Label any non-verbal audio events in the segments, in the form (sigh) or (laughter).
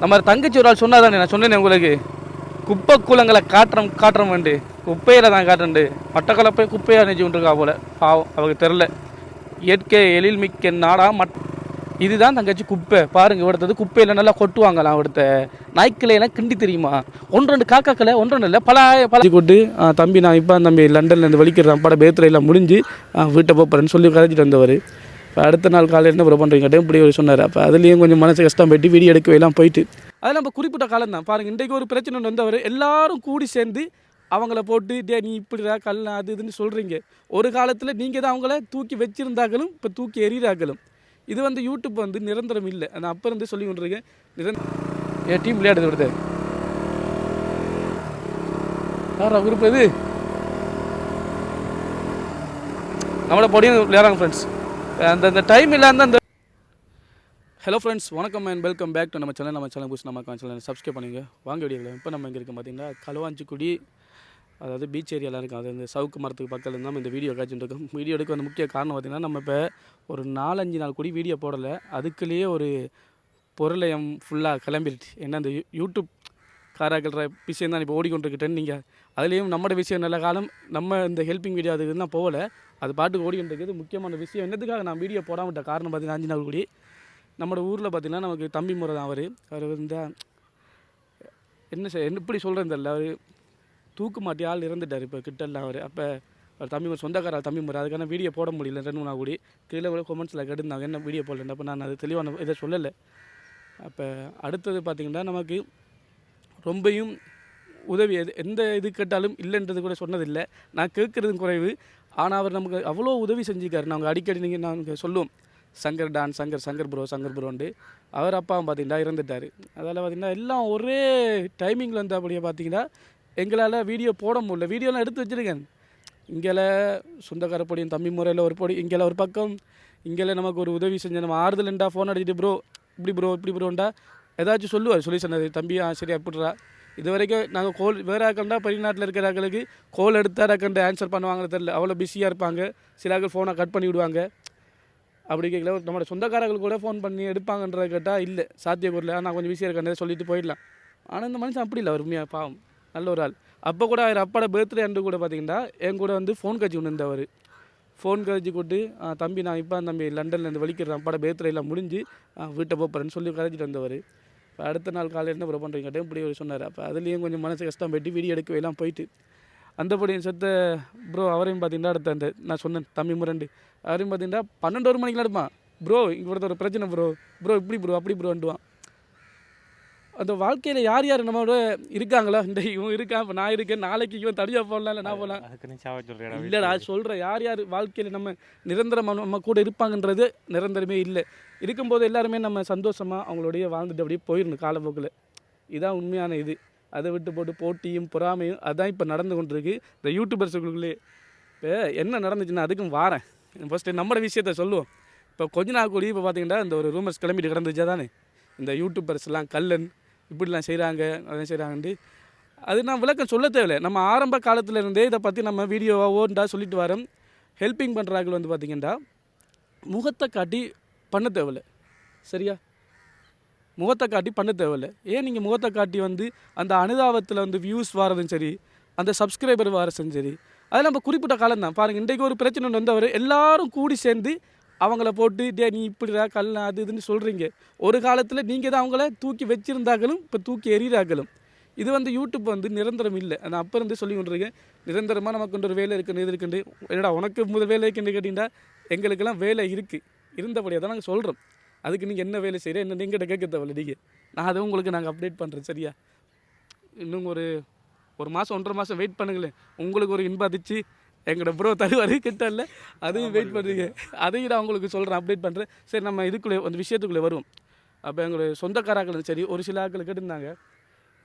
நம்ம தங்கச்சி ஒரு ஆள் சொன்னாதானே நான் சொன்னேனே உங்களுக்கு? குப்பை கூலங்களை காட்டுறோம் காட்டுறோம் வேண்டு குப்பையில் தான் காட்டுண்டு மட்டக்களப்பை குப்பையாக நினைச்சு கொண்டிருக்கா போல. பாவம் அவருக்கு தெரில இயற்கை எழில் மிக்க நாடா மட். இதுதான் தங்கச்சி குப்பை. பாருங்க இவடுத்தது குப்பையில் நல்லா கொட்டுவாங்களாம் அவடுத்த நாய்க்கிளையெல்லாம் கிண்டி தெரியுமா? ஒன்று ரெண்டு காக்காக்களை ஒன்று ரெண்டு இல்லை பல பல கொட்டு தம்பி நான் இப்போ தம்பி லண்டன்லேருந்து வலிக்கிறேன் பட பேத்துறையெல்லாம் முடிஞ்சு வீட்டை போகிறேன்னு சொல்லி கதைச்சிட்டு வந்தவர். அடுத்த நாள் காலையில் என்ன ப்ரோ பண்ணுறீங்க இப்படி ஒரு சொன்னார். அப்போ அதுலேயும் கொஞ்சம் மனசு கஷ்டம் போயிட்டு வீடியோ எடுக்கவே எல்லாம் போயிட்டு. அது நம்ம குறிப்பிட்ட காலம் தான். பாருங்கள் இன்றைக்கு ஒரு பிரச்சனை ஒன்று வந்தவர் எல்லாரும் கூடி சேர்ந்து அவங்கள போட்டு டே நீ இப்படிடா கல்ல அது இதுன்னு சொல்கிறீங்க ஒரு காலத்தில் நீங்கள் தான் அவங்கள தூக்கி வச்சிருந்தாங்களும் இப்போ தூக்கி எறிகிறாங்களும் இது வந்து யூடியூப் வந்து நிரந்தரம் இல்லை. நான் அப்போ இருந்து சொல்லி கொண்டிருக்கேன். நிரந்தர ஏ டீம் விளையாடுது விடுது யாரா குரூப் இது? நம்மளோட பொடியும் விளையாடுறாங்க ஃப்ரெண்ட்ஸ் அந்த அந்த டைம் இல்லாத அந்த ஹலோ ஃப்ரெண்ட்ஸ் வணக்கம் அண்ட் வெல்கம் பேக் டு நம்ம சேனல் நம்ம சேனல் புதுசு நம்ம சேனல் சப்ஸ்கிரைப் பண்ணுங்க? வாங்க வீடியோவில் இப்போ நம்ம இங்கே இருக்குது பார்த்தீங்கன்னா களுவாஞ்சிக்குடி அதாவது பீச் ஏரியாலாம் இருக்கும். அது இந்த சவுக்கு மரத்துக்கு பக்கத்தில் நம்ம இந்த வீடியோ காய்ச்சிட்டு இருக்கோம். வீடியோ எடுக்க வந்து முக்கிய காரணம் பார்த்தீங்கன்னா நம்ம இப்போ ஒரு நாலஞ்சு நாள் கூடி வீடியோ போடலை. அதுக்குள்ளேயே ஒரு பொருளையம் ஃபுல்லாக கிளம்பிடுச்சு. என்ன அந்த யூ- யூடியூப் காராக்கல்ற விஷயம் தான் இப்போ ஓடிக்கொண்டிருக்கிட்டேன் நீங்கள் அதுலேயும் நம்மளோட விஷயம் நல்ல காலம் நம்ம இந்த ஹெல்பிங் வீடியோ அதுக்கு தான் போகல. அது பாட்டுக்கு ஓடிக்கொண்டிருக்குது. முக்கியமான விஷயம் என்னத்துக்காக நான் வீடியோ போடாமட்ட காரணம் பார்த்தீங்கன்னா அஞ்சு நாள் கூடி. நம்மளோட ஊரில் பார்த்தீங்கன்னா நமக்கு தம்பி முறை தான் அவர். அவர் வந்து என்ன செய் என்ன இப்படி சொல்கிறது தெரியல. அவர் தூக்கு மாட்டி ஆள் இறந்துட்டார் இப்போ கிட்டலாம் அவர். அப்போ அவர் தம்பி முறை சொந்தக்கார தம்பி முறை அதுக்கான வீடியோ போட முடியல. ரெண்டு மூணு நாள் கூடி. கீழே கூட கொமெண்ட்ஸில் கெடுந்தாங்க. என்ன வீடியோ போடல அப்போ நான் அது தெளிவான இதை சொல்லலை. அப்போ அடுத்தது பார்த்திங்கன்னா நமக்கு ரொம்பையும் உதவி எது எந்த இது கேட்டாலும் இல்லைன்றது கூட சொன்னதில்லை. நான் கேட்குறதும் குறைவு. ஆனால் அவர் நமக்கு அவ்வளோ உதவி செஞ்சுக்காரு நாங்கள் அடிக்கடி நீங்கள் நாங்கள் சொல்லுவோம் சங்கர் டான் சங்கர் சங்கர் ப்ரோ சங்கர் ப்ரோன்ட்டு. அவர் அப்பாவும் பார்த்தீங்கன்னா இறந்துட்டார். அதில் பார்த்தீங்கன்னா எல்லாம் ஒரே டைமிங்கில் வந்தபடியே அப்படியே பார்த்தீங்கன்னா எங்களால் வீடியோ போட முடியல. வீடியோலாம் எடுத்து வச்சுருக்கேன். இங்கேல சொந்தக்கார பொடியும் தம்பி முறையில் ஒரு பொடி இங்கேல ஒரு பக்கம். இங்கேல நமக்கு ஒரு உதவி செஞ்ச நம்ம ஆறுதல்ண்டா ஃபோன் அடிச்சுட்டு ப்ரோ இப்படி ப்ரோ இப்படி ப்ரோண்டா ஏதாச்சும் சொல்லுவார் சொல்லி சொன்னது தம்பி ஆ சரி அப்படிட்றா இது வரைக்கும் நாங்கள் கோல் வேறு ஆக்கண்டா வெளிநாட்டில் இருக்கிறாங்களுக்கு கோல் எடுத்தால் ஆக்கண்டு ஆன்சர் பண்ணுவாங்கன்னு தெரில அவ்வளோ பிஸியாக இருப்பாங்க. சில ஆக்கள் ஃபோனை கட் பண்ணி விடுவாங்க. அப்படி கேட்கல. நம்மளோட சொந்தக்காரர்கள் கூட ஃபோன் பண்ணி எடுப்பாங்கன்றத கேட்டால் இல்லை சாத்தியக்கூறில் நான் கொஞ்சம் பிஸியாக இருக்கேன் சொல்லிட்டு போயிடலாம். ஆனால் இந்த மனுஷன் அப்படி இல்லை. உண்மையாக பாவம். நல்ல ஒரு ஆள். அப்போ கூட அவர் அப்பாவோட பர்த்டே அன்று கூட பார்த்தீங்கன்னா என் கூட வந்து ஃபோன் கட்சி கொண்டு இருந்தவர் ஃபோன் கதைச்சி கூட்டு தம்பி நான் இப்போ தம்பி லண்டன்லேருந்து வலிக்கிறேன். அப்பாட birthday எல்லாம் முடிஞ்சு வீட்டை போகிறேன்னு சொல்லி கதைச்சிட்டு வந்தவர். அடுத்த நாள் காலையில் என்ன ப்ரோ பண்ணுறீங்க இப்படி ஒரு சொன்னார். அப்போ அதுலேயும் கொஞ்சம் மனசு கஷ்டம் போயிட்டு வீடியோ எடுக்கவே எல்லாம் போயிட்டு. அந்தபடியும் செத்த ப்ரோ அவரையும் பார்த்தீங்கன்னா அடுத்த அந்த நான் சொன்னேன் தம்பி முரண்டு. அவரையும் பார்த்தீங்கன்னா பன்னெண்டு ஒரு மணிக்கெலாம் எடுப்பான். ப்ரோ இங்கே ஒரு பிரச்சனை ப்ரோ ப்ரோ இப்படி ப்ரோ அப்படி ப்ரோன்ட்டுவான் அந்த வாழ்க்கையில் யார் யார் நம்மளோட இருக்காங்களோ? இந்த இவன் இருக்கான் இப்போ நான் இருக்கேன். நாளைக்கு இவன் தனியாக போடலாம் இல்லை நான் போகலாம். அதுக்கு நீ சாவ சொல்றேன் இல்லைடா சொல்கிறேன் யார் யார் வாழ்க்கையில் நம்ம நிரந்தரமாக நம்ம கூட இருப்பாங்கன்றது நிரந்தரமே இல்லை. இருக்கும்போது எல்லாருமே நம்ம சந்தோஷமாக அவங்களுடைய வாழ்ந்துட்டு அப்படியே போயிடணும் காலப்போக்கில். இதுதான் உண்மையான இது. அதை விட்டு போட்டு போட்டியும் பொறாமையும் அதான் இப்போ நடந்து கொண்டிருக்கு. இந்த யூடியூபர்ஸுக்குள்ளே இப்போ என்ன நடந்துச்சுன்னா அதுக்கும் வாரேன். ஃபஸ்ட்டு நம்மளோட விஷயத்த சொல்லுவோம். இப்போ கொஞ்ச நாள் கூடி இப்போ பார்த்தீங்கன்னா இந்த ஒரு ரூமர்ஸ் கிளம்பிட்டு கிடந்துச்சா தானே இந்த யூடியூபர்ஸ்லாம் கல்லன் இப்படிலாம் செய்கிறாங்க அதெல்லாம் செய்கிறாங்கன்ட்டு அது நான் விளக்கம் சொல்ல தேவையில்லை. நம்ம ஆரம்ப காலத்துலேருந்தே இதை பற்றி நம்ம வீடியோவாக ஓண்டா சொல்லிட்டு வரோம். ஹெல்ப்பிங் பண்ணுறாங்க வந்து பார்த்திங்கன்னா முகத்தை காட்டி பண்ண தேவையில்ல. சரியா? முகத்தை காட்டி பண்ண தேவையில்ல. ஏன் நீங்கள் முகத்தை காட்டி வந்து அந்த அனுதாபத்தில் வந்து வியூஸ் வரதும் சரி அந்த சப்ஸ்கிரைபர் வரதும் சரி அது நம்ம குறிப்பிட்ட காலம் தான் பாருங்கள் இன்றைக்கு ஒரு பிரச்சனை ஒன்று வந்தவர் எல்லாரும் கூடி சேர்ந்து அவங்கள போட்டு டே நீ இப்படிடா கல்ல அது இதுன்னு சொல்கிறீங்க ஒரு காலத்தில் நீங்கள் தான் அவங்கள தூக்கி வச்சுருந்தாக்களும் இப்போ தூக்கி எறிகிறாக்களும் இது வந்து யூடியூப் வந்து நிரந்தரம் இல்லை. நான் அப்போ இருந்து சொல்லி கொண்டிருக்கேன். நிரந்தரமாக நமக்கு ஒரு வேலை இருக்குன்னு இது இருக்குன்னு. என்னடா உனக்கு முதல் வேலை இருக்குன்னு கேட்டிங்கன்னா எங்களுக்கெல்லாம் வேலை இருக்குது இருந்தபடியாக தான் நாங்கள் சொல்கிறோம் அதுக்கு நீங்கள் என்ன வேலை செய்கிற என்ன நீங்கள் கேட்க தேவையில்ல நீங்கள் நான் அதை உங்களுக்கு நாங்கள் அப்டேட் பண்ணுறேன் சரியா? இன்னும் ஒரு ஒரு மாதம் ஒன்றரை மாதம் வெயிட் பண்ணுங்களேன். உங்களுக்கு ஒரு இன்பம் அதிச்சு எங்களோட ப்ரோ தருவார் கிட்ட இல்லை. அதையும் வெயிட் பண்ணுறீங்க அதையும் நான் உங்களுக்கு சொல்கிறேன் அப்டேட் பண்ணுறேன் சரி நம்ம இதுக்குள்ளே அந்த விஷயத்துக்குள்ளே வருவோம். அப்போ எங்களுடைய சொந்தக்காராக்களும் சரி ஒரு சில ஆட்கள் கேட்டிருந்தாங்க.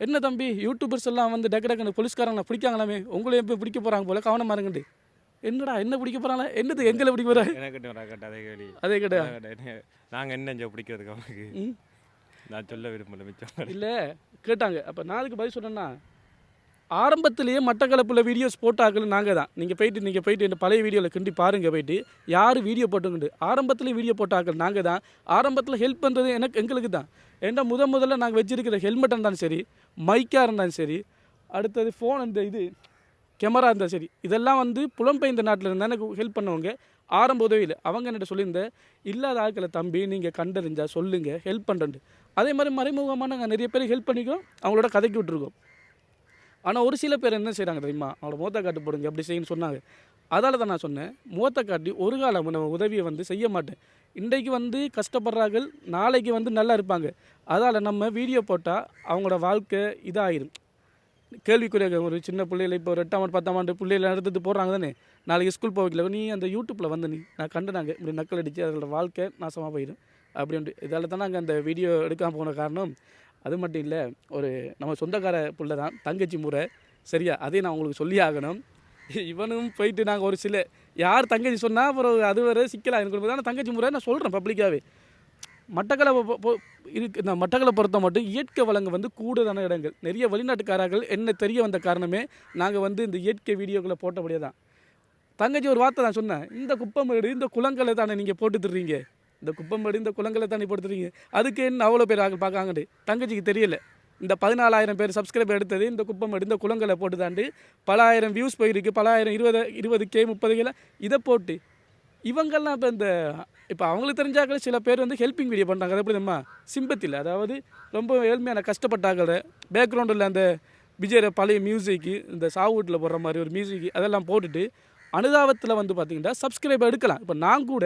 என்ன தம்பி யூடியூபர்ஸ் எல்லாம் வந்து டக்கு டக்குன்னு போலீஸ்காரங்களை பிடிக்காங்களாமே? உங்களை எப்போ பிடிக்க போகிறாங்க போல கவனமாக இருங்கண்டு என்னடா என்ன பிடிக்க போகிறாங்களா என்னது எங்களை பிடிக்க போகிறாங்க எனக்கு அதே கேள்வி. அதே கேட்டா. நாங்கள் என்ன? பிடிக்கிறதுக்கு அவனுக்கு. நான் சொல்ல விரும்பல மிச்சம். இல்லை கேட்டாங்க. அப்போ நான் அதுக்கு பதில் சொன்னேன்னா ஆரம்பத்திலேயே மட்டக்களப்பில் வீடியோஸ் போட்டாக்கள் நாங்கள் தான். நீங்கள் போயிட்டு நீங்கள் போயிட்டு இந்த பழைய வீடியோவில் கிண்டி பாருங்கள் போயிட்டு யார் வீடியோ போட்டுக்கிட்டு ஆரம்பத்தில் வீடியோ போட்டாக்கள் நாங்கள் தான். ஆரம்பத்தில் ஹெல்ப் பண்ணுறது எனக்கு எங்களுக்கு தான். ஏன்டா முத முதல்ல நாங்கள் வச்சிருக்கிற ஹெல்மெட்டாக இருந்தாலும் சரி மைக்காக இருந்தாலும் சரி அடுத்தது ஃபோன் இந்த இது கேமரா இருந்தால் சரி. இதெல்லாம் வந்து புலம்பெயர்ந்த நாட்டில் இருந்தால் எனக்கு ஹெல்ப் பண்ணவங்க? ஆரம்ப உதவியில். அவங்க என்கிட்ட சொல்லியிருந்த இல்லாத ஆட்களை தம்பி நீங்கள் கண்டறிஞ்சா சொல்லுங்கள் ஹெல்ப் பண்ணுறேன்ட்டு அதே மாதிரி மறைமுகமாக நாங்கள் நிறைய பேர் ஹெல்ப் பண்ணிக்கிறோம். அவங்களோட கதைக்கு விட்டுருக்கோம். ஆனால் ஒரு சில பேர் என்ன செய்கிறாங்க தெரியுமா? அவங்களோட மூத்த காட்டு போடுங்க அப்படி செய்யுன்னு சொன்னாங்க. அதால் தான் நான் சொன்னேன் மூத்த காட்டி ஒரு காலம் நம்ம உதவியை வந்து செய்ய மாட்டேன். இன்றைக்கு வந்து கஷ்டப்படுறார்கள் நாளைக்கு வந்து நல்லா இருப்பாங்க. அதால் நம்ம வீடியோ போட்டால் அவங்களோட வாழ்க்கை இதாகிடும் கேள்விக்குரிய ஒரு சின்ன பிள்ளைகளை இப்போ ஒரு எட்டாம் ஆண்டு பத்தாம் ஆண்டு பிள்ளைகளை எடுத்துட்டு போடுறாங்க தானே? நாளைக்கு ஸ்கூல் போக வைக்கல. நீ அந்த யூடியூப்பில் வந்து நீ நான் கண்டு நாங்கள் இப்படி நக்கல் அடித்து அதோட வாழ்க்கை நாசமாக போயிடும். அப்படின்ட்டு இதால் தான் நாங்கள் அந்த வீடியோ எடுக்காமல் போன காரணம். அது மட்டும் இல்லை ஒரு நம்ம சொந்தக்கார பிள்ளை தான் தங்கச்சி முறை. சரியா? அதையும் நான் உங்களுக்கு சொல்லி ஆகணும். இவனும் போயிட்டு நாங்கள் ஒரு சில யார் தங்கச்சி சொன்னால் அப்புறம் அது வரை சிக்கலாக எனக்கு தங்கச்சி முறை நான் சொல்கிறேன் பப்ளிக்காகவே மட்டக்களை இருக்கு இந்த மட்டக்களை பொறுத்த மட்டும் இயற்கை வளங்கள் வந்து கூடுதலான இடங்கள். நிறைய வெளிநாட்டுக்காரர்கள் என்ன தெரிய வந்த காரணமே நாங்கள் வந்து இந்த இயற்கை வீடியோக்களை போட்டபடியே தான் தங்கச்சி ஒரு வார்த்தை நான் சொன்னேன் இந்த குப்பமேடு இந்த குளங்களை தானே நீங்கள் போட்டு தர்றீங்க? இந்த குப்பமேடு இந்த குளங்களை தானே போட்டு அதுக்கு என்ன அவ்வளோ பேர் ஆக பார்க்காங்கட்டு தங்கச்சிக்கு தெரியல. இந்த பதினாலாயிரம் பேர் சப்ஸ்கிரைப் எடுத்தது இந்த குப்பமேடு இந்த குளங்களை போட்டு தாண்டு பல ஆயிரம் வியூஸ் போயிருக்கு. பல ஆயிரம் இருபது இருபது கே முப்பது கிலோ இதை போட்டு இவங்கெல்லாம் இப்போ இந்த இப்போ அவங்களுக்கு தெரிஞ்சாக்கள் சில பேர் வந்து ஹெல்பிங் வீடியோ பண்ணுறாங்க அது எப்படி தெரியுமா? சிம்பத்தில் அதாவது ரொம்ப ஏழ்மையான கஷ்டப்பட்டாக்கள. பேக்ரவுண்டில் அந்த விஜயோட பழைய மியூசிக்கு இந்த சாவுட்டில் போடுற மாதிரி ஒரு மியூசிக் அதெல்லாம் போட்டுட்டு அனுதாபத்தில் வந்து பார்த்திங்கன்னா சப்ஸ்கிரைப் எடுக்கலாம். இப்போ நான் கூட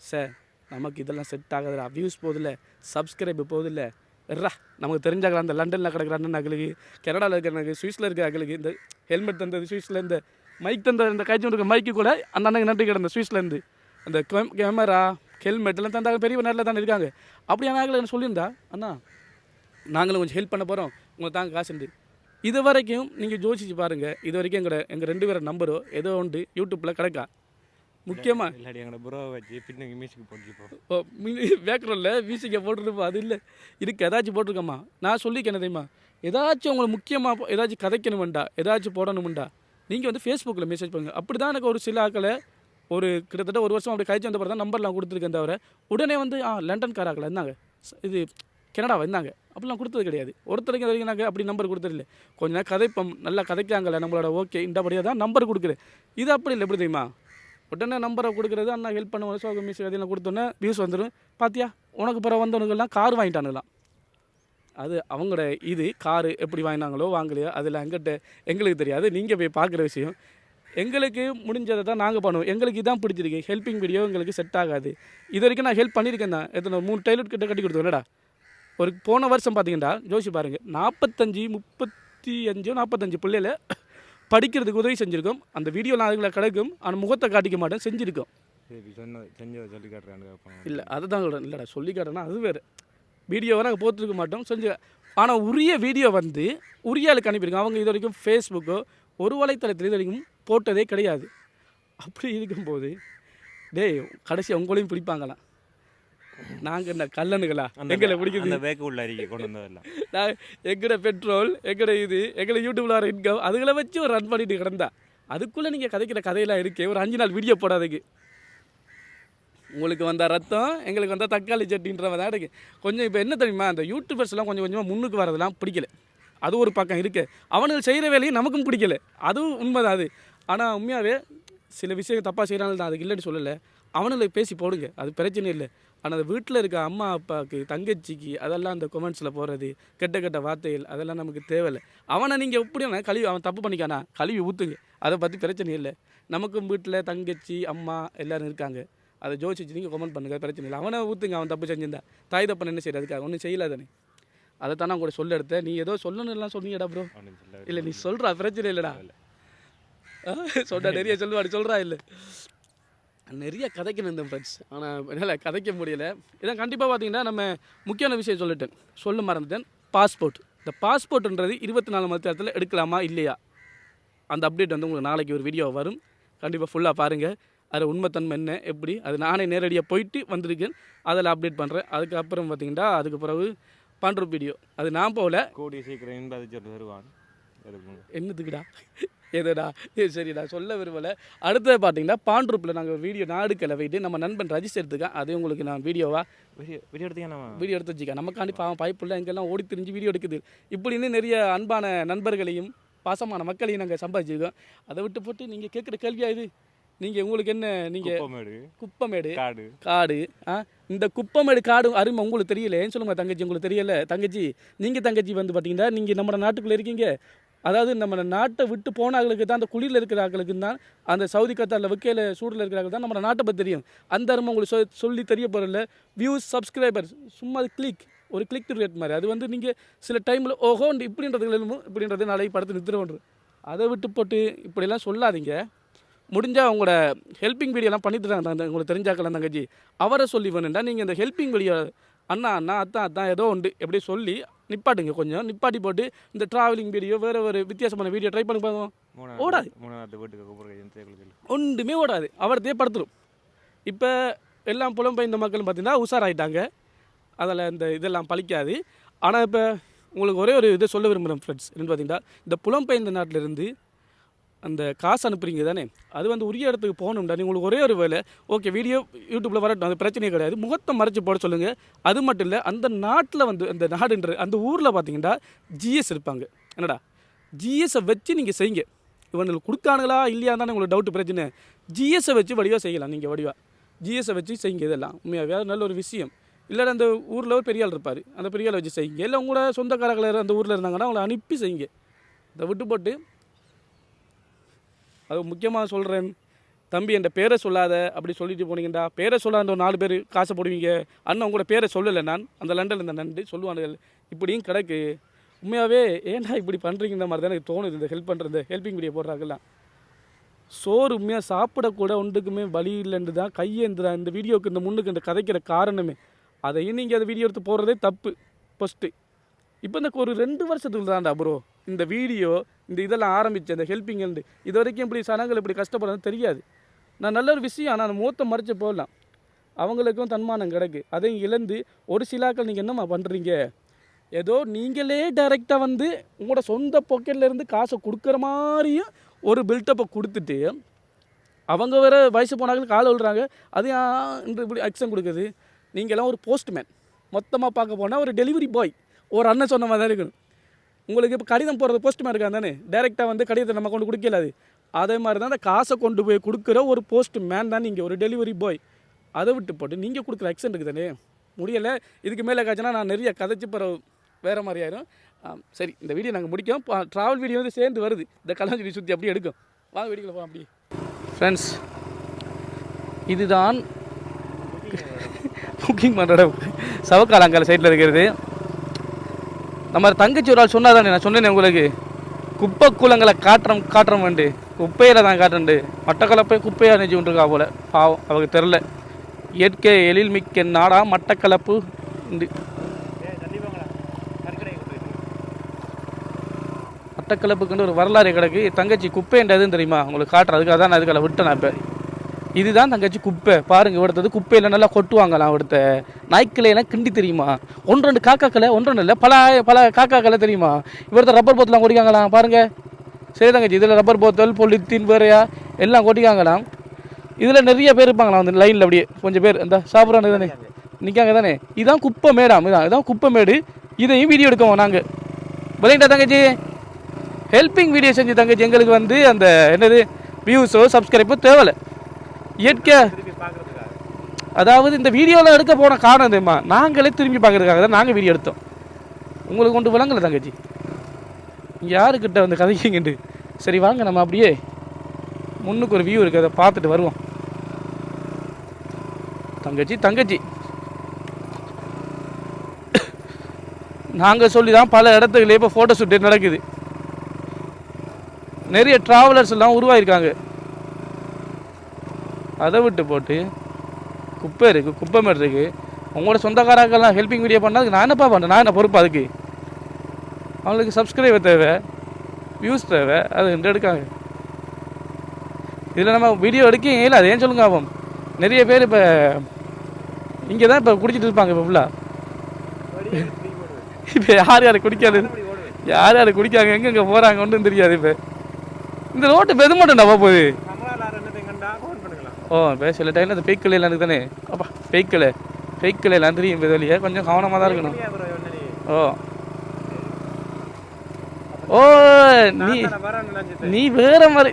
சார் நமக்கு இதெல்லாம் செட் ஆகாதுடா. வியூஸ் போதில்ல சப்ஸ்கிரைப் போதில்ல ரா நமக்கு தெரிஞ்சாக்கலாம் அந்த லண்டனில் கிடக்கிற அண்ணன் அகலுக்கு கனடாவில் இருக்கிற எனக்கு சுவிஸில் இருக்கிற அக்களுக்கு இந்த ஹெல்மெட் தந்தது சுவிஸில் இந்த மைக் தந்த இந்த கைச்சு இருக்க மைக்கு கூட அந்த அண்ணனுக்கு நன்றி கிடந்த சுவிஸ்லேருந்து அந்த கேமரா ஹெல்மெட் எல்லாம் தந்தாங்க பெரிய நேரில் தானே இருக்காங்க. அப்படியான ஆகலை எனக்கு சொல்லியிருந்தா அண்ணா நாங்களும் கொஞ்சம் ஹெல்ப் பண்ண போகிறோம் உங்களுக்கு தாங்க காசுண்டு இது வரைக்கும் நீங்கள் யோசிச்சு பாருங்கள் இது வரைக்கும் எங்களோட எங்கள் ரெண்டு பேரோட நம்பரோ ஏதோ உண்டு யூடியூப்பில் கிடைக்கா? முக்கியமாக இல்லாட்டி எங்களோட ப்ரோ வச்சு பின்னுக்கு மியூசிக் போட்டுப்போம் ஓ பேக்ரவுண்டில் மியூசிக்கை போட்டுருப்போம் அது இல்லை. இருக்கு ஏதாச்சும் போட்டிருக்கம்மா. நான் சொல்லிக்கேன் தெரியுமா? ஏதாச்சும் உங்களுக்கு முக்கியமாக ஏதாச்சும் கதைக்கணுமெண்டா? ஏதாச்சும் போடணுமெண்டா? நீங்கள் வந்து ஃபேஸ்புக்கில் மெசேஜ் பண்ணுங்கள் அப்படி தான் எனக்கு ஒரு சில ஆக்களை ஒரு கிட்டத்தட்ட ஒரு வருஷம் அப்படி கழிச்சு வந்த பிறகு தான் நம்பர்லாம் கொடுத்துருக்கேன் தவிர உடனே வந்து ஆ லண்டன் காராக்கில் இருந்தாங்க இது கனடாவை வந்தாங்க அப்படிலாம் கொடுத்தது கிடையாது. ஒருத்தருக்கு வரைக்கும் நாங்கள் அப்படி நம்பர் கொடுத்துருல கொஞ்ச நேரம் கதைப்போம். நல்லா கதைக்காங்கல்ல நம்மளோட ஓகே இந்தபடியாக தான் நம்பர் கொடுக்குறேன் இது அப்படி இல்லை எப்படி தெரியுமா? உடனே நம்பரை கொடுக்குறது அண்ணா ஹெல்ப் பண்ணுவோம் சோக மிஸ் அதெல்லாம் கொடுத்தோன்னே வியூஸ் வந்துடும் பாத்தியா உனக்கு பிறகு வந்தவனுக்கெல்லாம் கார் வாங்கிட்டானுங்களாம். அது அவங்களோட இது காரு எப்படி வாங்கினாங்களோ வாங்கலையோ அதில் எங்கிட்ட எங்களுக்கு தெரியாது. நீங்கள் போய் பார்க்குற விஷயம். எங்களுக்கு முடிஞ்சதை தான் நாங்கள் பண்ணுவோம். எங்களுக்கு இதான் பிடிச்சிருக்கு. ஹெல்பிங் வீடியோ எங்களுக்கு செட் ஆகாது. இது வரைக்கும் நான் ஹெல்ப் பண்ணியிருக்கேன் தான் எத்தனை மூணு டைலட் கிட்ட கட்டி கொடுத்தோம்லடா ஒரு போன வருஷம் பார்த்தீங்கன்னா ஜோசி பாருங்கள் நாற்பத்தஞ்சு முப்பத்தி அஞ்சோ நாற்பத்தஞ்சு பிள்ளையில படிக்கிறதுக்கு உதவி செஞ்சுருக்கோம். அந்த வீடியோலாம் அதுகளை கிடைக்கும். ஆனால் முகத்தை காட்டிக்க மாட்டேன் செஞ்சுருக்கோம். இல்லை அதை தான் சொல்கிறேன் இல்லைடா சொல்லி காட்டுறேன்னா அது வேறு. வீடியோவை நாங்கள் போட்டுருக்க மாட்டோம். செஞ்சு ஆனால் உரிய வீடியோ வந்து உரிய ஆளுக்கு அனுப்பியிருக்கோம். அவங்க இது வரைக்கும் ஃபேஸ்புக்கோ ஒரு வலைத்தளத்தில் இது வரைக்கும் போட்டதே கிடையாது. அப்படி இருக்கும்போது டேய் கடைசி உங்களையும் பிடிப்பாங்களாம். நாங்கள் என்ன கல்லனுங்களா எங்களை பிடிக்குது. அந்த பேக்கு உள்ள அறிக்கை கொண்டு வந்ததெல்லாம். (laughs) நான் எங்கட பெட்ரோல் எங்கட இது எங்கட யூடியூப்ல வர இன்கம் அதுகளை வச்சு ஒரு ரன் பண்ணிட்டு கிடந்தா. அதுக்குள்ளே நீங்கள் கதைக்கிற கதையெல்லாம் இருக்கே ஒரு அஞ்சு நாள் வீடியோ போடாததுக்கு உங்களுக்கு வந்த ரத்தம் எங்களுக்கு வந்த தக்காளி சட்டின்ற தான் இருக்கு. கொஞ்சம் இப்போ என்ன தெரியுமா அந்த யூடியூபர்ஸ்லாம் கொஞ்சம் கொஞ்சமாக முன்னுக்கு வரதெல்லாம் பிடிக்கல. அது ஒரு பக்கம் இருக்கு. அவனுக்கு செய்கிற வேலையும் நமக்கும் பிடிக்கல. அதுவும் உண்மைதான் அது. ஆனால் உண்மையாகவே சில விஷயம் தப்பாக செய்கிறாங்க தான் அதுக்கு இல்லைன்னு சொல்லலை. அவனுங்களை பேசி போடுங்க. அது பிரச்சனை இல்லை. ஆனால் அந்த வீட்டில் இருக்க அம்மா அப்பாவுக்கு தங்கச்சிக்கு அதெல்லாம் அந்த கொமெண்ட்ஸில் போடுறது கெட்ட கெட்ட வார்த்தைகள் அதெல்லாம் நமக்கு தேவையில்லை. அவனை நீங்கள் எப்படின்னா கழுவி அவன் தப்பு பண்ணிக்கானா? கழுவி ஊற்றுங்க அதை பற்றி பிரச்சனை இல்லை. நமக்கும் வீட்டில் தங்கச்சி அம்மா எல்லாரும் இருக்காங்க. அதை ஜோசிச்சு நீங்கள் கமெண்ட் பண்ணுங்க. பிரச்சனை இல்லை. அவனை ஊற்றுங்க அவன் தப்பு செஞ்சிருந்தா. தாய் தப்பன் என்ன செய்யறது அதுக்காக. ஒன்றும் செய்யலாதானே அதை தான் கூட சொல்ல எடுத்தேன். நீ ஏதோ சொல்லணும்லாம் சொன்னீங்கடா ப்ரோ இல்லை நீ சொல்கிறா பிரச்சனை இல்லைடா. (laughs) சொன்னா நிறைய சொல்லுவாடி சொல்கிறா இல்லை. நிறைய கதைக்கணும் இந்த ஃப்ரெண்ட்ஸ் ஆனால் என்னால் கதைக்க முடியல. இதான் கண்டிப்பாக பார்த்தீங்கன்னா நம்ம முக்கியமான விஷயம் சொல்லிட்டேன். சொல்ல மறந்துட்டேன். பாஸ்போர்ட் இந்த பாஸ்போர்ட்ன்றது இருபத்தி நாலு மணி நேரத்தில் எடுக்கலாமா இல்லையா? அந்த அப்டேட் வந்து உங்களுக்கு நாளைக்கு ஒரு வீடியோ வரும். கண்டிப்பாக ஃபுல்லாக பாருங்கள் அது உண்மைத்தன்மை என்ன எப்படி? அது நானே நேரடியாக போயிட்டு வந்திருக்கேன். அதில் அப்டேட் பண்ணுறேன் அதுக்கப்புறம் பார்த்தீங்கன்னா அதுக்கு பிறகு பண்ணுற வீடியோ அது நான் போகல. கூடிய சீக்கிரம் என்பதை வருவான் என்னத்துக்குடா எதுடா சரி நான் சொல்ல விரும்பலை. அடுத்தது பார்த்தீங்கன்னா பாண்ட்ரூப்பில் நாங்கள் வீடியோ நாடு கிளவிட்டு நம்ம நண்பன் ரஜிஸ்டர் எடுத்துக்கேன் அது உங்களுக்கு நான் வீடியோவா வீடியோ வீடியோ எடுத்தீங்கன்னா வீடியோ எடுத்து வச்சுக்க. நமக்காண்டி பாவம் பைப்புள்ள எங்கெல்லாம் ஓடி திரிஞ்சு வீடியோ எடுக்குது. இப்படின்னு நிறைய அன்பான நண்பர்களையும் பாசமான மக்களையும் நாங்கள் சம்பாதிச்சிருக்கோம். அதை விட்டு போட்டு நீங்கள் கேட்குற கேள்வியா இது? நீங்கள் உங்களுக்கு என்ன நீங்கள் குப்பமேடு. காடு. காடு ஆ? இந்த குப்பமேடு காடு அருமை உங்களுக்கு தெரியல. ஏன் சொல்லுங்க தங்கச்சி உங்களுக்கு தெரியல. தங்கச்சி நீங்கள் தங்கச்சி வந்து பார்த்தீங்கன்னா நீங்கள் நம்ம நாட்டுக்குள்ளே இருக்கீங்க. அதாவது நம்ம நாட்டை விட்டு போனாங்களுக்கு தான் அந்த குளிரில் இருக்கிற ஆட்களுக்கு தான் அந்த சவுதி கத்தாரில் வைக்கையில் சூடில் இருக்கிறாங்க தான் நம்ம நாட்டை பற்றி தெரியும். அந்த அருமை உங்களுக்கு சொ- சொல்லி தெரிய போகிறல வியூஸ் சப்ஸ்கிரைபர்ஸ் சும்மா அது கிளிக் ஒரு கிளிக் டு ரேட் மாதிரி. அது வந்து நீங்கள் சில டைமில் ஓஹோ இப்படின்றதுல இப்படின்றது நாளைக்கு படத்தை நிறுத்துறோன்று அதை விட்டு போட்டு இப்படியெல்லாம் சொல்லாதீங்க. முடிஞ்சால் அவங்களோட ஹெல்பிங் வீடியோலாம் பண்ணிட்டு தராங்க அந்த உங்களுக்கு தெரிஞ்சாக்கலாம் தங்கச்சி. அவரை சொல்லி வேணுண்டா நீங்கள் இந்த ஹெல்பிங் வீடியோ அண்ணா அண்ணா அத்தான் அத்தான் ஏதோ உண்டு. எப்படி சொல்லி நிப்பாட்டுங்க கொஞ்சம். நிப்பாட்டி போட்டு இந்த ட்ராவலிங் வீடியோ வேறு ஒரு வித்தியாசமான வீடியோ ட்ரை பண்ணி பார்ப்போம் மூணாவது ஓடாது. ஒன்றுமே ஓடாது. அவரத்தையே படுத்துரும். இப்போ எல்லாம் புலம்பெயர்ந்த மக்கள் பார்த்தீங்கன்னா உஷாராயிட்டாங்க. அதில் இந்த இதெல்லாம் பழிக்காது. ஆனால் இப்போ உங்களுக்கு ஒரே ஒரு இதை சொல்ல விரும்புகிறேன் ஃப்ரெண்ட்ஸ் என்னன்னு பார்த்தீங்கன்னா இந்த புலம்பெயர்ந்த நாட்டிலிருந்து அந்த காசு அனுப்புறீங்க தானே? அது வந்து உரிய இடத்துக்கு போகணும்டா. உங்களுக்கு ஒரே ஒரு வேலை. ஓகே வீடியோ யூடியூப்பில் வரட்டும். அது பிரச்சனையே கிடையாது. முகத்தை மறைச்சி போட சொல்லுங்கள் அது மட்டும் இல்லை அந்த நாட்டில் வந்து அந்த நாடுன்ற அந்த ஊரில் பார்த்தீங்கன்னா ஜிஎஸ் இருப்பாங்க. என்னடா? ஜிஎஸை வச்சு நீங்கள் செய்யுங்க. இவங்களுக்கு கொடுத்தானுங்களா இல்லையா தானே உங்களுக்கு டவுட் பிரச்சனை. ஜிஎஸை வச்சு வடிவாக செய்யலாம். நீங்கள் வடிவாக ஜிஎஸை வச்சு செய்யுங்க இதெல்லாம். உண்மையாகவே அது நல்ல ஒரு விஷயம். இல்லை அந்த ஊரில் ஒரு பெரிய ஆள் இருப்பார். அந்த பெரிய வச்சு செய்யுங்க. இல்லை உங்களோட சொந்தக்காரர்கள் அந்த ஊரில் இருந்தாங்கன்னா அவங்கள அனுப்பி செய்யுங்க. இதை விட்டு போட்டு அது முக்கியமாக சொல்கிறேன் தம்பி என் பேரை சொல்லாத அப்படி சொல்லிட்டு போனீங்கடா. பேரை சொல்லாத ஒரு நாலு பேர் காசை போடுவீங்க. அண்ணன் உங்களோட பேரை சொல்லலை நான். அந்த லண்டனில் இந்த நண்டு சொல்லுவானுகள் இப்படியும் கிடக்கு. உண்மையாகவே ஏன்டா இப்படி பண்ணுறீங்கிற மாதிரி தான் எனக்கு தோணுது. இந்த ஹெல்ப் பண்ணுறது ஹெல்பிங் வீடியோ போடுறாங்கலாம். சோறு உண்மையாக சாப்பிடக்கூட ஒன்றுக்குமே வழி இல்லைன்னு தான் கையேந்துறா இந்த வீடியோவுக்கு இந்த முன்னுக்கு இந்த கதைக்கிற காரணமே. அதையும் நீங்கள் அந்த வீடியோ எடுத்து போடுறதே தப்பு. ஃபஸ்ட்டு இப்போ இந்த ஒரு ரெண்டு வருஷத்துக்கு தான்டா ப்ரோ இந்த வீடியோ இந்த இதெல்லாம் ஆரம்பிச்சு இந்த ஹெல்பிங் இது வரைக்கும் இப்படி சனங்கள் இப்படி கஷ்டப்படுறது தெரியாது. நான் நல்ல ஒரு விஷயம் ஆனால் மூத்த மறைச்சு போடலாம். அவங்களுக்கும் தன்மானம் கிடக்கு. அதையும் இழந்து ஒரு சிலாக்கள் நீங்கள் என்னம்மா பண்ணுறீங்க ஏதோ நீங்களே டைரெக்டாக வந்து உங்களோட சொந்த பாக்கெட்லேருந்து இருந்து காசை கொடுக்குற மாதிரியும் ஒரு பில்டப்பை கொடுத்துட்டு அவங்க வேறு வயசு போனாங்க காலை விழுறாங்க அது இன்று இப்படி அக்ஷன் கொடுக்குது? நீங்களாம் ஒரு போஸ்ட்மேன் மொத்தமாக பார்க்க போனால் ஒரு டெலிவரி பாய் ஒரு அண்ணன் சொன்ன மாதிரி தான் இருக்கணும். உங்களுக்கு இப்போ கடிதம் போகிறது போஸ்ட்மேன் இருக்காங்க தானே? டேரெக்டாக வந்து கடிதத்தை நம்ம கொண்டு கொடுக்கலாது அதே. மாதிரி தான் அந்த காசை கொண்டு போய் கொடுக்குற ஒரு போஸ்ட் மேன் தான் நீங்கள் ஒரு டெலிவரி பாய் அதை விட்டு போட்டு நீங்கள் கொடுக்குற அக்ஷன் இருக்குது தானே? முடியலை இதுக்கு மேலே காய்ச்சினா நான் நிறைய கதைச்சு பிறகு வேறு மாதிரி ஆயிரும். சரி இந்த வீடியோ நாங்கள் முடிக்கும் ட்ராவல் வீடியோ வந்து சேர்ந்து வருது. இந்த கலாஞ்சி சுற்றி அப்படியே எடுக்கும். வாங்க வீடியோவில் போகலாம் அப்படியே. ஃப்ரெண்ட்ஸ் இதுதான் குக்கிங் பண்ணுற சவக்காலங்கால சைடில் இருக்கிறது. நம்ம தங்கச்சி ஒரு ஆள் சொன்னா தானே நான் சொன்னேனே உங்களுக்கு? குப்பை கூலங்களை காட்டுறோம் காட்டுறோம் வேண்டு. குப்பையில் தான் காட்டுண்டு மட்டக்களப்பை குப்பையாக நினைச்சு கொண்டிருக்கா போல. பாவம் அவருக்கு தெரில இயற்கை எழில் மிக்க நாடா மட்டக்களப்பு. உண்டு மட்டக்களப்புக்குன்னு ஒரு வரலாறு கிடக்கு. தங்கச்சி குப்பைன்றதுன்னு தெரியுமா? உங்களுக்கு காட்டுறதுக்கு. அதான் நான் அதுக்கால விட்டேன் நான் இப்போ. இதுதான் தங்கச்சி குப்பை. பாருங்க இவிடுத்தது குப்பையில் நல்லா கொட்டுவாங்களாம் இவிடுத்த நாய்க்கலையெல்லாம் கிண்டி தெரியுமா? ஒன்று ரெண்டு காக்காக்களை ஒன்று ரெண்டு இல்லை பல பல காக்காக்களை தெரியுமா? இவிடுத்த ரப்பர் போத்தெலாம் கொடிக்காங்களாம் பாருங்க. சரி தங்கச்சி இதில் ரப்பர் போத்தல் பொலித்தீன் வேறையா எல்லாம் கொட்டிக்காங்களாம் இதில் நிறைய பேர் இருப்பாங்களாம் அந்த லைனில் அப்படியே. கொஞ்சம் பேர் இந்த சாப்பிட்றாங்க தானே? நிற்காங்க தானே? இதான் குப்பை மேடாம் இதான் இதான் குப்பை மேடு. இதையும் வீடியோ எடுக்கோம் நாங்கள் விளையாண்டா தங்கச்சி. ஹெல்பிங் வீடியோ செஞ்சு தங்கச்சி எங்களுக்கு வந்து அந்த என்னது வியூஸோ சப்ஸ்கிரைப்போ தேவை இயற்கை. அதாவது இந்த வீடியோவில் எடுக்க போன காரணம் தெரியுமா? நாங்களே திரும்பி பார்க்குறதுக்காக தான் நாங்கள் வீடியோ எடுத்தோம். உங்களுக்கு கொண்டு விளங்கல தங்கச்சி? இங்கே யாருக்கிட்ட வந்து கதைக்கிங்கண்டு? சரி வாங்க நம்ம அப்படியே முன்னுக்கு ஒரு வியூ இருக்குது அதை பார்த்துட்டு வருவோம். தங்கச்சி தங்கச்சி. நாங்கள் சொல்லி தான் பல இடத்துக்குள்ளே இப்போ ஃபோட்டோ ஷூட் நடக்குது. நிறைய ட்ராவலர்ஸ் எல்லாம் உருவாயிருக்காங்க. அதை விட்டு போட்டு குப்பை இருக்குது குப்பை மாதிரி இருக்குது உங்களோட சொந்தக்காரங்கெல்லாம் ஹெல்பிங் வீடியோ பண்ணால் நான் என்னப்பா பண்ணுறேன் நான் என்ன பொறுப்பு அதுக்கு? அவங்களுக்கு சப்ஸ்கிரைபர் தேவை வியூஸ் தேவை அது ரெண்டு எடுக்காங்க. இதில் நம்ம வீடியோ எடுக்கீங்க இல்லை அது ஏன் சொல்லுங்க ஆகும் நிறைய பேர் இப்போ இங்கே தான் இப்போ குடிச்சிட்டு இருப்பாங்க இப்போ ஃபுல்லாக இப்போ யார் யார் குடிக்காது? யார் யார் குடிக்காங்க? எங்கெங்கே போகிறாங்க ஒன்றும் தெரியாது இப்போ. இந்த ரோட்டு பெது மட்டும்டா போகுது நம்மளால ரெண்டு கண்டா ஃபோன் பண்ணிக்கலாம் ஓ இப்போ சில டைமில் இந்த பெய்க்கில் எனக்கு தானே அப்பா பெய்க்கில். பெய்க்கில் எல்லாம் தெரியும் வெளியே கொஞ்சம் கவனமாக தான் இருக்கணும். ஓ. ஓ நீ நீ வேற மாதிரி.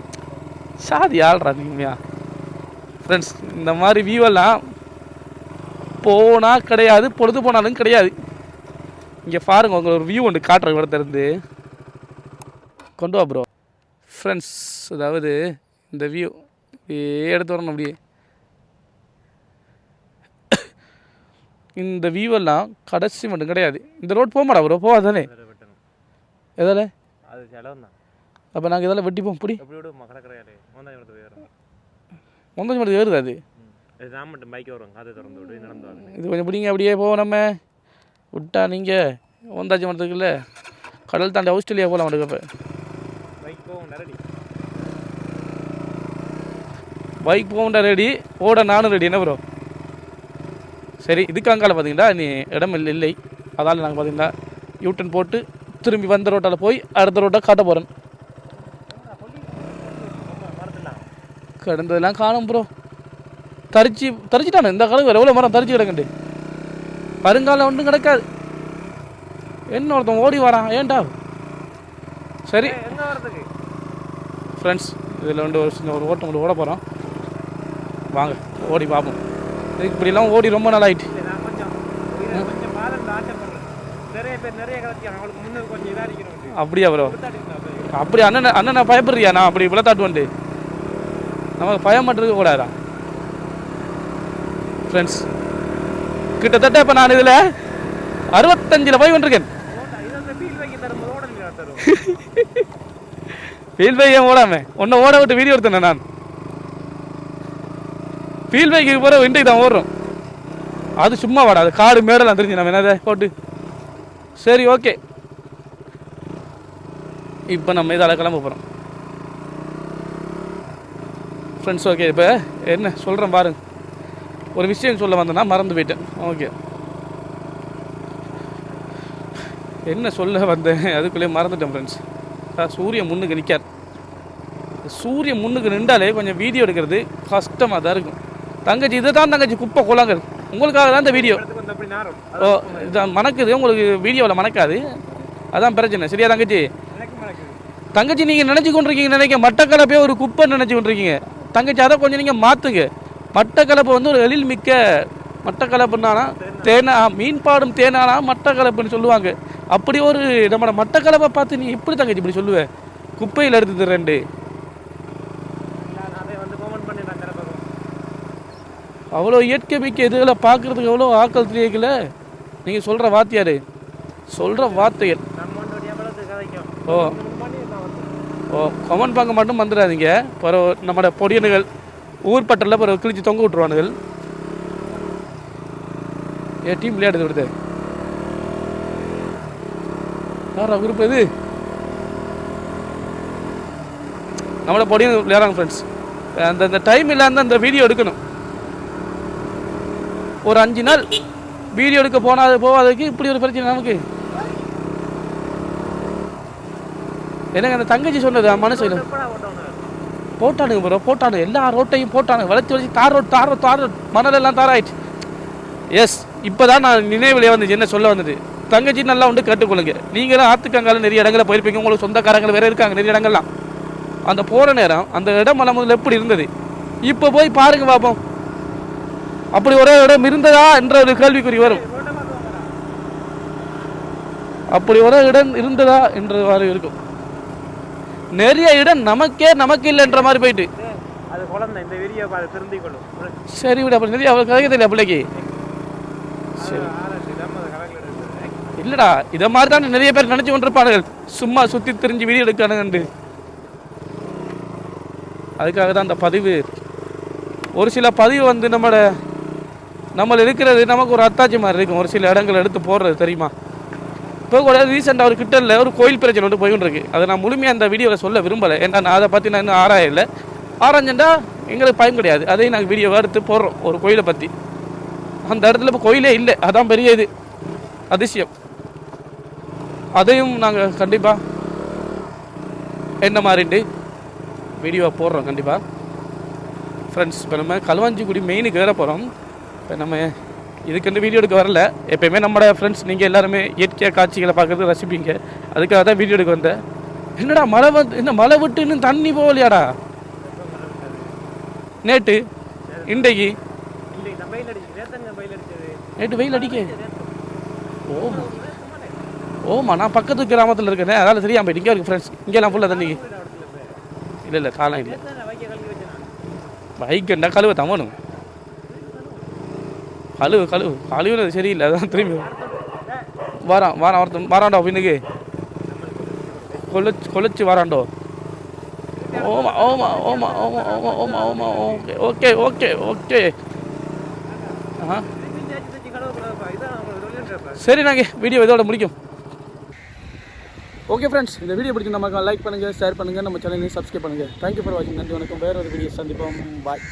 சாதி ஆள்றா நீங்கயா ஃப்ரெண்ட்ஸ் இந்த மாதிரி வியூ எல்லாம் போனா கிடையாது பொழுது போனாலும் கிடையாது. இங்கே பாருங்க உங்க ஒரு வியூ ஒன்று காட்டுற இடத்துல இருந்து. கொண்டு வா ப்ரோ ஃப்ரெண்ட்ஸ் அதாவது இந்த வியூ எடுத்து வரணும் அப்படியே. இந்த வியூ எல்லாம் கடைசி மட்டும் கிடையாது. இந்த ரோட் போக மாட்டா ப்ரோ வேற வெட்டணும். எதால? தான் அப்போ நாங்கள் இதெல்லாம் வெட்டிப்போம் பிடி. ஒன்பது மட்டும் ஏறுது அது? இது கொஞ்சம் பிடிங்க அப்படியே போவோம் நம்ம. விட்டா நீங்கள் ஒந்தாச்சி மரத்துக்குள்ள. கடல் தாண்டி ஆஸ்திரேலியா போகலாம் மட்டும் இப்போ பைக் போகண்டா ரெடி ஓட நானும் ரெடி என்ன ப்ரோ சரி இதுக்கு அங்கால பார்த்தீங்கன்னா நீ இடம் இல்லை இல்லை. அதால் நாங்கள் பார்த்தீங்கன்னா யூட்டன் போட்டு திரும்பி வந்த ரோட்டால் போய் அடுத்த ரோட்டை காட்ட போகிறேன் கிடந்ததெல்லாம் காணும் ப்ரோ தரிச்சு தரிச்சிட்டானு? இந்த காலம் எவ்வளோ மரம் தரிச்சு கிடக்குண்டு? வருங்காலம் ஒன்றும் கிடக்காது. என்ன ஒருத்தன் ஓடி வரான்? ஏன்டா? சரி. ஃப்ரெண்ட்ஸ் இதில் வந்து ஒரு சின்ன ஒரு ஓட்டம் ஓட போகிறோம் வாங்க ஓடி பார்ப்போம் இதுக்கு இப்படிலாம் ஓடி ரொம்ப நாள் ஆயிட்டு. இல்லை நான் கொஞ்சம் இதை கொஞ்சம் பாதம் ஆசைப்படுறேன் நிறைய பேர் நிறைய கலத்தி அவங்களுக்கு முன்னுக்கு கொஞ்சம் இதாக இருக்கிறவங்க அப்படியா ப்ரோ அப்படி அண்ணன் அண்ணன் நான் பயப்படுறியா? நான் அப்படி இவ்வளோ தாட்டுவன்ட்டு நமக்கு பயம் மட்டும் இருக்க கூடாதா? ஃப்ரெண்ட்ஸ் கிட்டத்தட்ட இப்போ நான் இதில் அறுபத்தஞ்சில் போய் கொண்டிருக்கேன். இது வந்து ஃபீல் ஏன் (laughs) ஓடாம. உன்னை ஓட விட்டு வீடியோ எடுத்தேன் நான். ஃபீல் பைக்கு போகிற விண்டைக்கு தான் ஓடுறோம். அது சும்மா வாடா அது காடு மேடலாம் தெரிஞ்சு நம்ம என்னதை போட்டு. சரி ஓகே இப்போ நம்ம இதால் கிளம்ப போகிறோம் ஃப்ரெண்ட்ஸ் ஓகே இப்போ என்ன சொல்கிறேன் பாருங்க. ஒரு விஷயம் சொல்ல வந்தேன்னா மறந்து போயிட்டேன். ஓகே என்ன சொல்ல வந்தேன்? அதுக்குள்ளேயே மறந்துட்டேன் ஃப்ரெண்ட்ஸ் சூரியன் முன்னுக்கு நிற்கார் சூரியன் முன்னுக்கு நின்றாலே கொஞ்சம் வீடியோ எடுக்கிறது கஷ்டமாக தான் இருக்கும். தங்கச்சி இதை தான் தங்கச்சி குப்பை குளங்கள். உங்களுக்காக தான் இந்த வீடியோ. ஓ இதான் மணக்குது. உங்களுக்கு வீடியோவில் மணக்காது. அதான் பிரச்சனை. சரியா தங்கச்சி? தங்கச்சி நீங்கள் நினச்சி கொண்டிருக்கீங்க நினைக்க மட்டக்களப்பே ஒரு குப்பை நினச்சி கொண்டிருக்கீங்க. தங்கச்சி அதை கொஞ்சம் நீங்கள் மாற்றுங்க மட்டக்களப்பு வந்து ஒரு எழில் மிக்க மட்டக்களப்புனானா தேனா மீன்பாடும் தேனானா மட்டக்களப்புன்னு சொல்லுவாங்க. அப்படி ஒரு நம்மளோட மட்டக்களப்பை பார்த்து நீ எப்படி தங்கச்சி இப்படி சொல்லுவேன் குப்பையில் எடுத்து ரெண்டு நான் அதை வந்து கோமெண்ட் பண்ணி நான் திறப்பேன் அவ்வளோ இயற்கை மிக்க இதுகளை பார்க்குறதுக்கு எவ்வளோ ஆக்கள் தெரியல நீங்கள் சொல்கிற வாத்தியார் சொல்கிற வார்த்தைகள் ஓ. ஓ கமன் பாங்க மட்டும் வந்துடாதீங்க பிறகு நம்மளோட பொடியனுகள் ஊர்பட்டலில் பிறகு கிழிச்சு தொங்க விட்டுருவானுகள். ஏ டீம் விளையாடுது விடுது யாரா குரூப் இது? நம்மளோட பொடியன் விளையாடுறாங்க ஃப்ரெண்ட்ஸ் அந்த அந்த டைம் இல்லாமல் அந்த வீடியோ எடுக்கணும். ஒரு அஞ்சு நாள் வீடியோ எடுக்க போனாது போகாததுக்கு இப்படி ஒரு பிரச்சனை நமக்கு. எனக்கு அந்த தங்கச்சி சொன்னது மனசு போட்டானுங்க ப்ரோ போட்டானுங்க. எல்லா ரோட்டையும் போட்டானுங்க. வளைச்சு வளைச்சு தார் ரோட் தார் ரோட் தார் ரோட். மணல் எல்லாம் தாராயிடுச்சு எஸ் இப்போ தான் நான் நினைவிலே வந்துச்சு. என்ன சொல்ல வந்தது? தங்கச்சி நல்லா உண்டு கேட்டுக்கொள்ளுங்க. நீங்களும் ஆத்துக்கங்கால நிறைய இடங்களில் போயிருப்பீங்க. உங்களுக்கு சொந்தக்காரங்க வேற இருக்காங்க நிறைய இடங்கள்லாம். அந்த போகிற நேரம் அந்த இடம் முதல்ல எப்படி இருந்தது? இப்போ போய் பாருங்க பார்ப்போம் அப்படி ஒரே இடம் இருந்ததா என்ற ஒரு கேள்விக்குறி வரும். அப்படி ஒரு இடம் இருந்ததா என்ற மாதிரி இருக்கும். நிறைய இடம் நமக்கே நமக்கு இல்லைன்ற மாதிரி போயிட்டு. சரி விட அப்படி நிறைய அவளுக்கு கதைக்க தெரியல பிள்ளைக்கு. சரி. இல்லடா இதை மாதிரி தான் நிறைய பேர் நினைச்சு கொண்டிருப்பானுகள் சும்மா சுத்தி திரிஞ்சு வீடியோ எடுக்கானுங்கண்டு அதுக்காக தான் அந்த பதிவு. ஒரு சில பதிவு வந்து நம்மளோட நம்மள இருக்கிறது நமக்கு ஒரு அத்தாச்சி மாதிரி இருக்கும். ஒரு சில இடங்கள் எடுத்து போடுறது தெரியுமா? இப்போ கூட ரீசெண்டாக ஒரு கிட்டல ஒரு கோயில் பிரச்சனை வந்து போயிட்டு இருக்கு அதை நான் முழுமையாக அந்த வீடியோவில் சொல்ல விரும்பலை. ஏன்னா நான் அதை பற்றி நான் இன்னும் ஆராயலை. ஆராய்ஞ்சண்டா எங்களுக்கு பயம் கிடையாது. அதையும் நாங்கள் வீடியோவை எடுத்து போடுறோம் ஒரு கோயிலை பற்றி அந்த இடத்துல இப்போ கோயிலே இல்லை. அதான் பெரிய இது. அதிசயம். அதையும் நாங்கள் கண்டிப்பாக என்ன மாதிரிண்டு வீடியோவை போடுறோம் கண்டிப்பாக ஃப்ரெண்ட்ஸ் இப்போ நம்ம களுவாஞ்சிக்குடி மெயினுக்கு வேற போகிறோம் இப்போ நம்ம இதுக்கு வீடியோ எடுக்க வரல. எப்பயுமே நம்மளோட ஃப்ரெண்ட்ஸ் நீங்கள் எல்லாருமே இயற்கையாக காட்சிகளை பார்க்குறது ரசிப்பீங்க. அதுக்காக தான் வீடியோ எடுக்க வந்தேன். என்னடா மழை வந்து என்ன மழை விட்டு இன்னும் தண்ணி போகலையாடா? நேற்று இன்றைக்கு. நேற்று வெயில் அடிக்க. ஓமா ஓமா நான் பக்கத்து கிராமத்தில் இருக்கேனே அதால் சரியா போயிட்டு இங்கே இருக்கு ஃப்ரெண்ட்ஸ் இங்கெல்லாம் ஃபுல்லாக தண்ணி. இல்லை இல்லை காலம் இல்லை. நேத்தங்க வைக்க கழுவி பைக்குண்டா கழுவு கழுவு. கழுவுனது சரியில்லை அதான் திரும்பி வாரான் வாரான் ஒருத்தன் வாராண்டோ பின்னுக்கு. கொலைச்சு கொலைச்சு வாராண்டோ ஓமா ஓமா ஓமா ஓமா ஓமா ஓமா ஓமா ஓகே ஓகே ஓகே ஓகே. ஆ சரி நாங்கள் வீடியோ இதோட முடிக்கும். ஓகே ஃப்ரெண்ட்ஸ் இந்த வீடியோ பிடிக்கும் நமக்கு லைக் பண்ணுங்கள் ஷேர் பண்ணுங்கள் நம்ம சேனலையும் சப்ஸ்கிரைப் பண்ணுங்கள் தேங்க்யூ ஃபார் வாட்சிங் நன்றி வணக்கம். வேறு ஒரு வீடியோ சந்திப்போம். பாய்